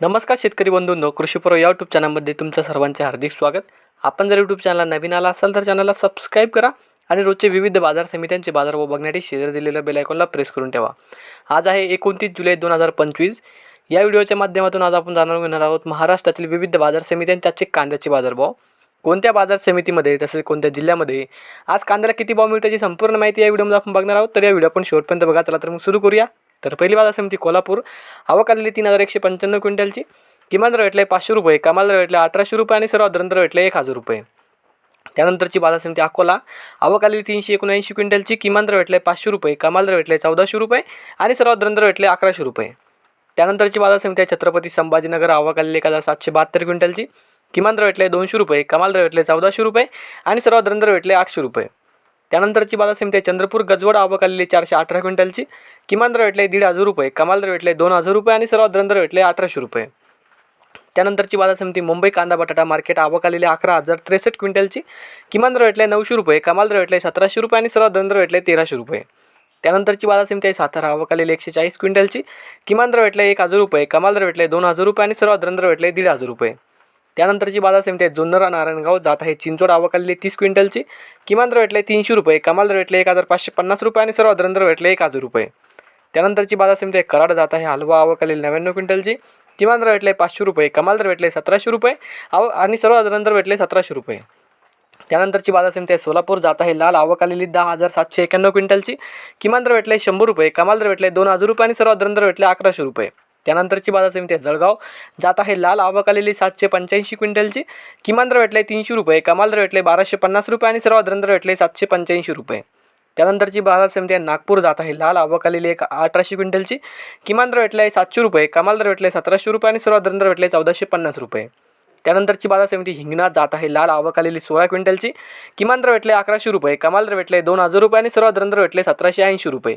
नमस्कार शेतकरी बंधूंनो कृषीपूर्व या यूट्यूब चॅनलमध्ये तुमचं सर्वांचे हार्दिक स्वागत. आपण जर यूट्यूब चॅनलला नवीन आला असाल तर चॅनलला सबस्क्राईब करा आणि रोजचे विविध बाजार समित्यांचे बाजारभाव बघण्यासाठी शेअर दिलेलं बेलायकॉनला प्रेस करून ठेवा. आज आहे एकोणतीस जुलै दोन हजार पंचवीस. या व्हिडिओच्या माध्यमातून आज आपण जाणून घेणार आहोत महाराष्ट्रातील विविध बाजार समित्यांचे आजचे कांद्याचे बाजारभाव. कोणत्या बाजार समितीमध्ये तसेच कोणत्या जिल्ह्यामध्ये? आज कांद्याला किती भाव मिळतो याची संपूर्ण माहिती या व्हिडिओमध्ये आपण बघणार आहोत. तर या व्हिडिओ आपण शेवटपर्यंत बघा. चला तर मग सुरू करूया. तर पहिली बाजार समिती कोल्हापूर. आवक आलेली तीन हजार एकशे पंच्याण्णव क्विंटलची. किमान दर भेटले पाचशे रुपये. कमाल दर भेटले अठराशे रुपये आणि सर्वात दर भेटले एक हजार रुपये. त्यानंतरची बाजार समिती अकोला. आवक आलेली तीनशे एकोणऐंशी क्विंटलची. किमान दर भेटले पाचशे रुपये. कमाल दर भेटले चौदाशे रुपये आणि सर्वात दर भेटले अकराशे रुपये. त्यानंतरची बाजार समिती आहे छत्रपती संभाजीनगर. आवक आलेली एक हजार सातशे बहात्तर क्विंटलची. किमान दर भेटले दोनशे रुपये. कमाल दर भेटले चौदाशे रुपये आणि सर्वात दर भेटले आठशे रुपये. त्यानंतरची बाजार समिती आहे चंद्रपूर गजवड आवक आलेली चारशे अठरा क्विंटलची. किमान दर भेटले दीड हजार रुपये कमाल दर भेटले दोन हजार रुपये आणि सर्वात दर भेटले अठराशे रुपये. त्यानंतरची बाजार समिती मुंबई कांदा बटाटा मार्केट आवक आलेली अकरा हजार त्रेसष्ट क्विंटलची. किमान दर भेटले नऊशे रुपये कमाल दर भेटले सतराशे रुपये आणि सर्वात दर भेटले तेराशे रुपये. त्यानंतरची बाजार समिती आहे सातारा आवक आलेली एकशे चाळीस क्विंटलची. किमान दर भेटले एक हजार रुपये कमाल दर भेटले दोन हजार रुपये आणि सर्वात दर भेटले दीड हजार रुपये. त्यानंतरची बाजार समिती आहे जुन्नर नारायणगाव. जात आहे चिंचवड आवक तीस क्विंटलची. किमान दर भेटले तीनशे रुपये कमाल दर भेटले एक हजार पाचशे पन्नास रुपये आणि सर्व दर भेटले एक हजार रुपये. त्यानंतरची बाजार समिती आहे कराड जात आहे हलवा आवक नव्याण्णव क्विंटलची. किमान दर भेटले पाचशे रुपये कमाल दर भेटले सतराशे रुपये आव आणि सर्व दर भेटले सतराशे रुपये. त्यानंतरची बाजार समिती आहे सोलापूर जात आहे लाल आवक आलेली दहा हजार सातशे एक्याण्णव क्विंटलची. किमान दर भेटले शंभर रुपये कमाल दर भेटले दोन हजार रुपये आणि सर्व दर भेटले अकराशे रुपये. त्यानंतरची बाजार समिती आहे जळगाव. जात आहे लाल आवक आलेली सातशे पंच्याऐंशी क्विंटलची. किमान दर भेटले तीनशे रुपये कमाल दर भेटले बाराशे पन्नास रुपये आणि सर्वात दर भेटले सातशे पंच्याऐंशी रुपये. त्यानंतरची बाजार समिती आहे नागपूर. जात आहे लाल आवक आलेली एक अठराशे क्विंटलची. किमान दर आहे सातशे रुपये कमाल दर भेटले सतराशे रुपये आणि सर्वात दर भेटले चौदाशे पन्नास रुपये. त्यानंतरची बाजार समिती हिंगणा. जात आहे लाल आवक आलेली सोळा क्विंटलची. किमान दर भेटले अकराशे रुपये कमाल दर भेटले दोन हजार रुपये आणि सर्वात दर भेटले सतराशे ऐंशी रुपये.